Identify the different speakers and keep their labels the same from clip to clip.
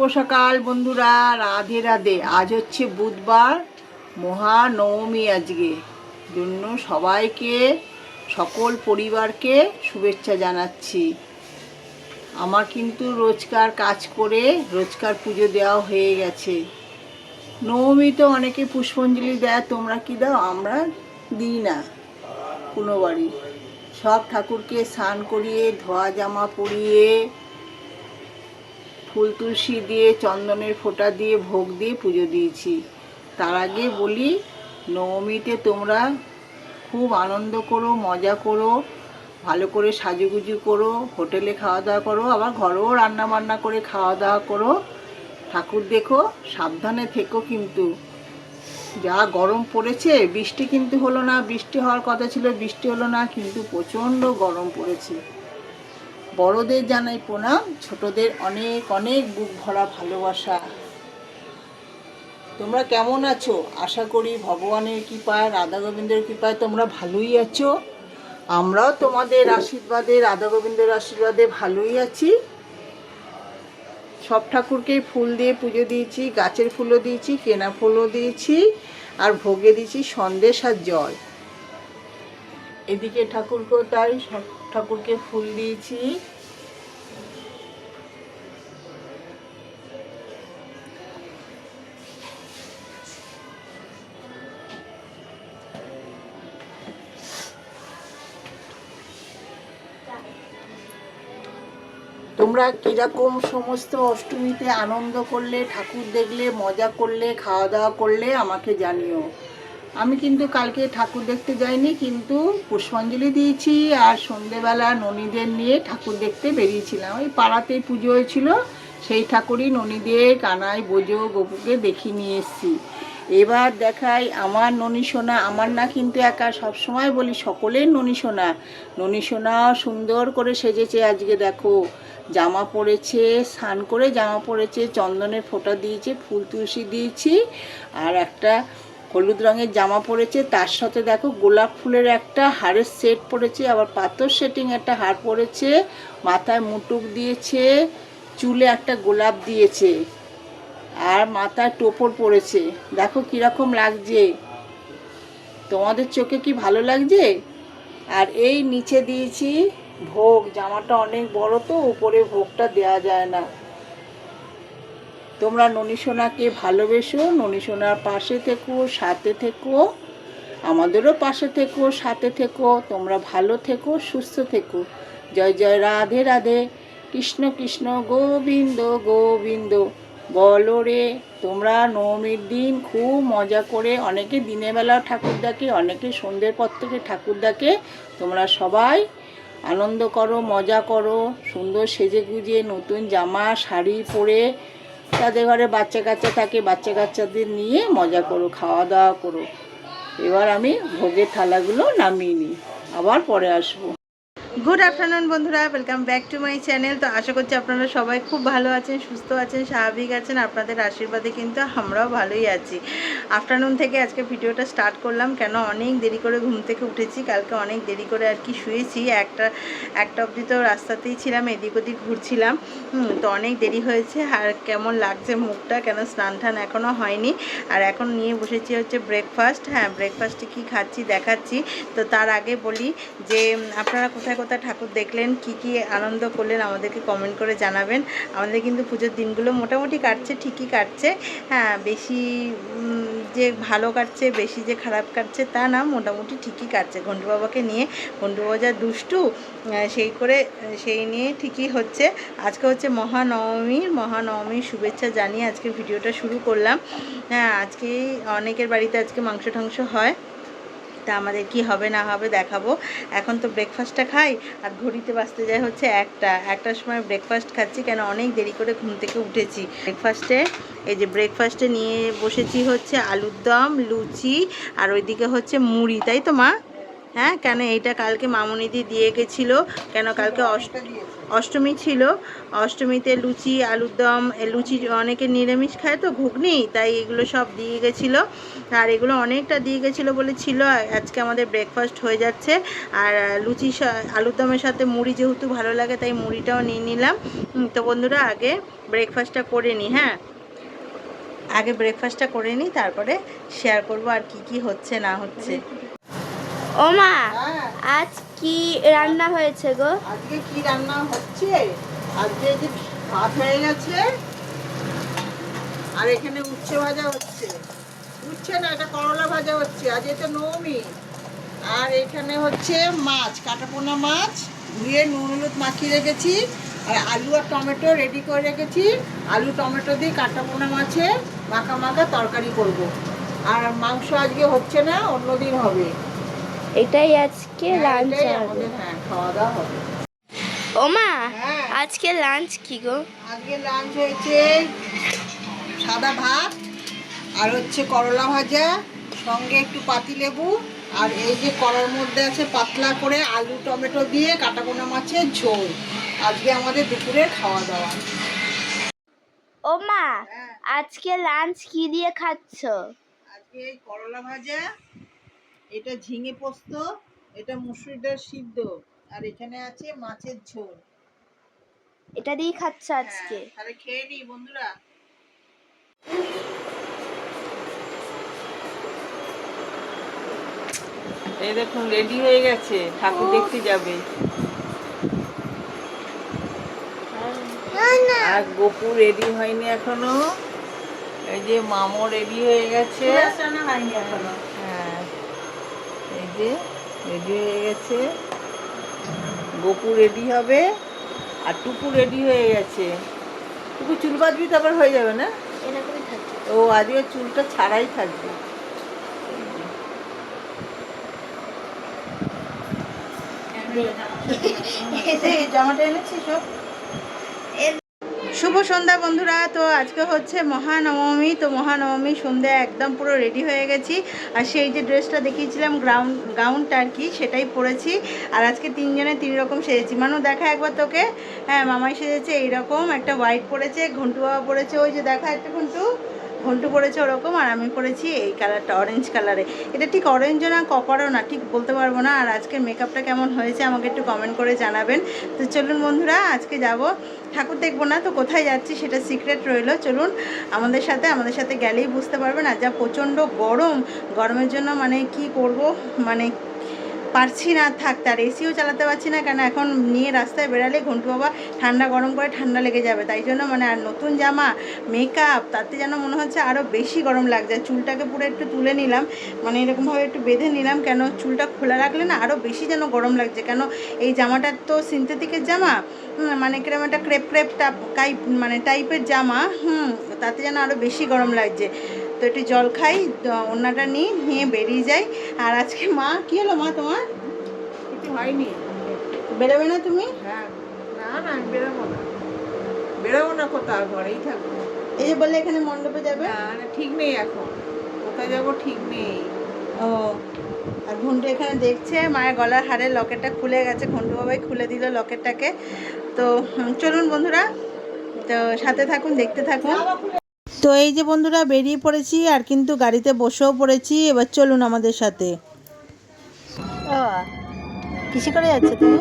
Speaker 1: শুভ সকাল বন্ধুরা, রাধে রাধে। আজ হচ্ছে বুধবার, মহানবমী আজকে। জন্য সবাইকে, সকল পরিবারকে শুভেচ্ছা জানাচ্ছি। আমার কিন্তু রোজকার কাজ করে রোজকার পুজো দেওয়া হয়ে গেছে। নবমী তো অনেকে পুষ্পাঞ্জলি দেয়, তোমরা কি দাও? আমরা দিই না। কোনো বাড়ি। সব ঠাকুরকে স্নান করিয়ে, ধোয়া জামা পরিয়ে ফুল তুলসী দিয়ে, চন্দনের ফোঁটা দিয়ে, ভোগ দিয়ে পুজো দিয়েছি। তার আগে বলি, নবমীতে তোমরা খুব আনন্দ করো, মজা করো, ভালো করে সাজুগুজু করো, হোটেলে খাওয়া দাওয়া করো, আবার ঘরেও রান্না বান্না করে খাওয়া দাওয়া করো। ঠাকুর দেখো, সাবধানে থেকো কিন্তু। যা গরম পড়েছে, বৃষ্টি কিন্তু হলো না, বৃষ্টি হওয়ার কথা ছিল, বৃষ্টি হলো না, কিন্তু প্রচণ্ড গরম পড়েছে। বড়দের জানাই প্রণাম, ছোটদের অনেক অনেক বুক ভরা ভালোবাসা। তোমরা কেমন আছো? আশা করি ভগবানের কৃপায়, রাধা গোবিন্দের কৃপায় তোমরা ভালোই আছো। আমরাও তোমাদের আশীর্বাদে, রাধা গোবিন্দের আশীর্বাদে ভালোই আছি। সব ঠাকুরকেই ফুল দিয়ে পুজো দিয়েছি, গাছের ফুলও দিয়েছি, কেনা ফুলও দিয়েছি, আর ভোগে দিয়েছি সন্দেশ আর জল। এদিকে ঠাকুরকেও তাই ঠাকুরকে ফুল দিয়েছি। তোমরা কীরকম সমস্ত অষ্টমীতে আনন্দ করলে, ঠাকুর দেখলে, মজা করলে, খাওয়া দাওয়া করলে আমাকে জানিও। আমি কিন্তু কালকে ঠাকুর দেখতে যাইনি, কিন্তু পুষ্পাঞ্জলি দিয়েছি আর সন্ধেবেলা ননীদের নিয়ে ঠাকুর দেখতে বেরিয়েছিলাম। ওই পাড়াতেই পুজো হয়েছিল, সেই ঠাকুরই ননীদের কানায় বোঝো গপুকে দেখিয়ে নিয়ে এসেছি। এবার দেখাই আমার ননী সোনা, আমার না কিন্তু একা, সবসময় বলি সকলের ননী সোনা। ননী সোনা সুন্দর করে সেজেছে আজকে, দেখো। জামা পরেছে স্নান করে জামা পরেছে চন্দনের ফোঁটা দিয়েছে, ফুল তুলসী দিয়েছি, আর একটা হলুদ রঙের জামা পরেছে, তার সাথে দেখো গোলাপ ফুলের একটা হারের সেট পরেছে, আবার পাথর সেটিং একটা হার পরেছে, মাথায় মুটুক দিয়েছে, চুলে একটা গোলাপ দিয়েছে, আর মাথায় টোপর পড়েছে দেখো কীরকম লাগছে। তোমাদের চোখে কি ভালো লাগছে? আর এই নিচে দিয়েছি ভোগ, জামাটা অনেক বড় তো, উপরে ভোগটা দেয়া যায় না। তোমরা ননীসোনাকে ভালোবেসো ননীসোনার পাশে থেকো, সাথে থেকো, আমাদেরও পাশে থেকো, সাথে থেকো, তোমরা ভালো থেকো, সুস্থ থেকো। জয় জয়, রাধে রাধে, কৃষ্ণ কৃষ্ণ, গোবিন্দ গোবিন্দ। বলো রে, তোমরা নবমীর দিন খুব মজা করে, অনেকে দিনের বেলা ঠাকুর ডাকে, অনেকে সন্ধ্যের পর থেকে ঠাকুর ডাকে, তোমরা সবাই আনন্দ করো, মজা করো, সুন্দর সেজে গুজে নতুন জামা, শাড়ি পরে তাদের ঘরে বাচ্চা কাচ্চা থাকে, বাচ্চা কাচ্চাদের নিয়ে মজা করো, খাওয়া দাওয়া করো। এবার আমি ভোগের থালাগুলো নামিয়ে নিই। আবার পরে আসব।
Speaker 2: গুড আফটারনুন বন্ধুরা। Welcome back to my channel তো আশা করছি আপনারা সবাই খুব ভালো আছেন, সুস্থ আছেন, স্বাভাবিক আছেন। আপনাদের আশীর্বাদে কিন্তু আমরাও ভালোই আছি। আফটারনুন থেকে আজকে ভিডিওটা স্টার্ট করলাম। কেন অনেক দেরি করে ঘুম থেকে উঠেছি। কালকে অনেক দেরি করে আর কি শুয়েছি। একটা একটা অবধি তো রাস্তাতেই ছিলাম, এদিক ওদিক ঘুরছিলাম। তো অনেক দেরি হয়েছে। আর কেমন লাগছে মুখটা? কেন স্নান টান এখনও হয়নি? আর এখন নিয়ে বসেছি হচ্ছে ব্রেকফাস্ট হ্যাঁ ব্রেকফাস্টে কি খাচ্ছি দেখাচ্ছি। তো তার আগে বলি যে, আপনারা কোথায় কোথায় ঠাকুর দেখলেন, কি কি আনন্দ করলেন আমাদেরকে কমেন্ট করে জানাবেন। আমাদের কিন্তু পুজোর দিনগুলো মোটামুটি কাটছে, ঠিকই কাটছে। হ্যাঁ বেশি যে ভালো কাটছে, বেশি যে খারাপ কাটছে, তা না, মোটামুটি ঠিকই কাটছে। ঘন্টু বাবাকে নিয়ে ঘন্টু বাবা যা দুষ্টু সেই করে, সেই নিয়ে ঠিকই হচ্ছে। আজকে হচ্ছে মহানবমীর মহানবমীর শুভেচ্ছা জানিয়ে আজকে ভিডিওটা শুরু করলাম। হ্যাঁ আজকে অনেকের বাড়িতে আজকে মাংস টাংস হয়। তা আমাদের কি হবে না হবে দেখাবো। এখন তো ব্রেকফাস্টটা খাই, আর ঘড়িতে বাঁচতে যায় হচ্ছে একটা। একটার সময় ব্রেকফাস্ট খাচ্ছি কেন অনেক দেরি করে ঘুম থেকে উঠেছি। ব্রেকফাস্টে এই যে ব্রেকফাস্টে নিয়ে বসেছি হচ্ছে আলুর দম, লুচি, আর ওইদিকে হচ্ছে মুড়ি, তাই তো মা? হ্যাঁ কেন এইটা কালকে মামুনিদি দিয়ে গেছিল কেন কালকে অষ্ট অষ্টমী ছিল। অষ্টমীতে লুচি আলুর দম লুচি অনেকে নিরামিষ খায় তো ঘুগনি তাই এগুলো সব দিয়ে গেছিল। আর এগুলো অনেকটা দিয়ে গেছিল বলে ছিল আজকে আমাদের ব্রেকফাস্ট হয়ে যাচ্ছে। আর লুচি আলুর দমের সাথে মুড়ি যেহেতু ভালো লাগে তাই মুড়িটাও নিয়ে নিলাম। তো বন্ধুরা আগে ব্রেকফাস্টটা করে নিই হ্যাঁ? আগে ব্রেকফাস্টটা করে নিই তারপরে শেয়ার করব আর কি কি হচ্ছে না হচ্ছে।
Speaker 3: ও মা
Speaker 1: হ্যাঁ।
Speaker 3: আজ কি রান্না হয়েছে গো?
Speaker 1: আজকে কি রান্না হচ্ছে? আজকে যে ভাত হয়ে গেছে আর এখানে উচ্ছে ভাজা হচ্ছে। উচ্ছে না এটা করলা ভাজা হচ্ছে। আজ এটা নবমী আর এখানে হচ্ছে মাছ কাটাপোনা মাছ ধুয়ে নুন হলুদ মাখিয়ে রেখেছি। আর আলু আর টমেটো রেডি করে রেখেছি। আলু টমেটো দিয়ে কাটাপোনা মাছে মাখা মাখা তরকারি করব। আর মাংস আজকে হচ্ছে না অন্যদিন হবে।
Speaker 3: এটাই আজকে
Speaker 1: হ্যাঁ,
Speaker 3: লাঞ্চ হবে।
Speaker 1: হ্যাঁ দাওয়া হবে। হ্যাঁ।
Speaker 3: আজকে লাঞ্চ কি গো?
Speaker 1: আজকে লাঞ্চ হয়েছে সাদা ভাত আর হচ্ছে করলা ভাজা সঙ্গে একটু পাতি লেবু আর এই যে কড়ার মধ্যে আছে পাতলা করে আলু টমেটো দিয়ে কাটাকোনা মাছের ঝোল। আজকে আমাদের দুপুরের খাওয়া দাওয়া।
Speaker 3: ও মা
Speaker 1: হ্যাঁ।
Speaker 3: আজকে লাঞ্চ কি দিয়ে খাচ্ছ?
Speaker 1: আজকে করলা ভাজা এটা ঝিঙে পোস্ত এটা মুসুরি ডাল সিদ্ধ আর এখানে আছে মাছের ঝোল।
Speaker 3: এটা দিয়ে খাচ্ছে আজকে।
Speaker 1: হ্যাঁ, তাহলে খেয়ে নি বন্ধুরা। এই দেখুন রেডি হয়ে গেছে। ঠাকুর দেখতে যাবে। আর গোপু রেডি হয়নি এখনও। এই যে মামো রেডি হয়ে গেছে। এই যে রেডি হয়ে গেছে। গোপু রেডি হবে আর টুকু রেডি হয়ে গেছে। টুকু চুল বাঁধবি তারপর হয়ে যাবে না? ও আজকে চুলটা ছাড়াই থাকবে।
Speaker 2: জামাটা এনেছিস শুভ সন্ধ্যা বন্ধুরা। তো আজকে হচ্ছে মহানবমী। তো মহানবমী সন্ধ্যা একদম পুরো রেডি হয়ে গেছি। আর সেই যে ড্রেসটা দেখিয়েছিলাম গ্রাউন্ড গাউনটা আর কি সেটাই পরেছি। আর আজকে তিনজনে তিন রকম সেজেছি। মানু, দেখা একবার তোকে। হ্যাঁ মামাই সেজেছে এইরকম। একটা হোয়াইট পরেছে, ঘন্টু বাবা পরেছে। ওই যে দেখা একটা ঘন্টু। ঘন্টু পরেছে ওরকম, আর আমি পরেছি এই কালারটা অরেঞ্জ কালারে এটা ঠিক অরেঞ্জও না কপারও না, ঠিক বলতে পারব না। আর আজকে মেকআপটা কেমন হয়েছে, আমাকে একটু কমেন্ট করে জানাবেন। তো চলুন বন্ধুরা, আজকে যাব ঠাকুর দেখব না, তো কোথায় যাচ্ছি সেটা সিক্রেট রইল। চলুন, আমাদের সাথে আমাদের সাথে গেলেই বুঝতে পারবেন আর যা প্রচণ্ড গরম, গরমের জন্য মানে কি করব? মানে পারছি না থাকতে আর এসিও চালাতে পারছি না, কেন এখন নিয়ে রাস্তায় বেরালে ঘন্টু বাবা ঠান্ডা গরম করে ঠান্ডা লেগে যাবে, তাই জন্য মানে আর নতুন জামা মেকআপ তাতে যেন মনে হচ্ছে আরও বেশি গরম লাগছে, চুলটাকে পুরো একটু তুলে নিলাম মানে এরকমভাবে একটু বেঁধে নিলাম, কেন চুলটা খোলা রাখলে না আরও বেশি যেন গরম লাগছে, কেন এই জামাটার তো সিনথেটিকের জামা মানে কিরম একটা ক্রেপ ক্রেপ টাপ কাই মানে টাইপের জামা, হুম, তাতে যেন আরও বেশি গরম লাগছে তো একটু জল খাই ওড়নাটা নিই নিয়ে বেরিয়ে যাই। আর আজকে মা কী হলো মা তোমার?
Speaker 1: কিছু হয়নি।
Speaker 2: বেরোবে না তুমি?
Speaker 1: হ্যাঁ। না না বেরোবো না। বেরোবো না কোথাও ঘরেই থাকব।
Speaker 2: এই যে বললে এখানে মণ্ডপে যাবে?
Speaker 1: না ঠিক নেই এখন। কোথায় যাব ঠিক নেই।
Speaker 2: ও আর ঘন্টু এখানে দেখছে মায়ের গলার হারের লকেটটা খুলে গেছে ঘন্টু বাবাই খুলে দিল লকেটটাকে। তো চলুন বন্ধুরা তো সাথে থাকুন দেখতে থাকুন। তো এই যে বন্ধুরা বেরিয়ে পড়েছি আর কিন্তু গাড়িতে বসেও পড়েছি। এবার চলুন আমাদের সাথে। কিসে করে যাচ্ছে তুমি?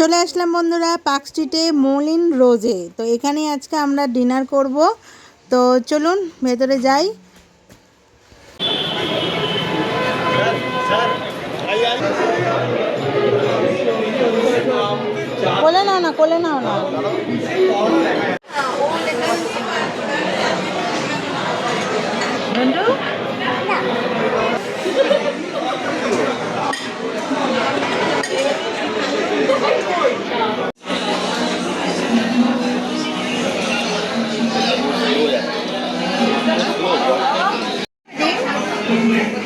Speaker 2: চলে আসলাম বন্ধুরা পার্ক স্ট্রিটে মলিন রোজে। তো এখানে আজকে আমরা ডিনার করব। তো চলুন, ভেতরে যাই। কোলে নাও না, কোলে নাও না। বন্ধু? এই ডিম